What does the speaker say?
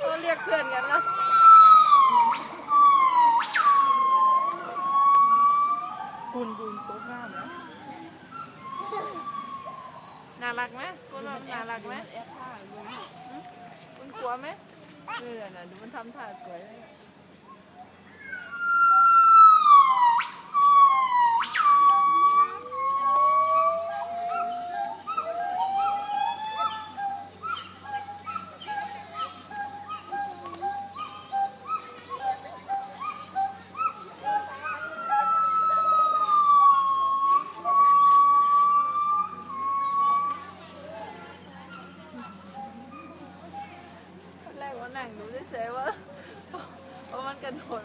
เราเรียกเพื่อนกันแล้วบุญบุญโป๊กหน้านะน่ารักไหมคุณเราน่ารักไหมคุณกลัวไหมเออน่ะดูมันทำท่าสวยเลย หนังดูเฉยๆว่าเพราะมันกระโดด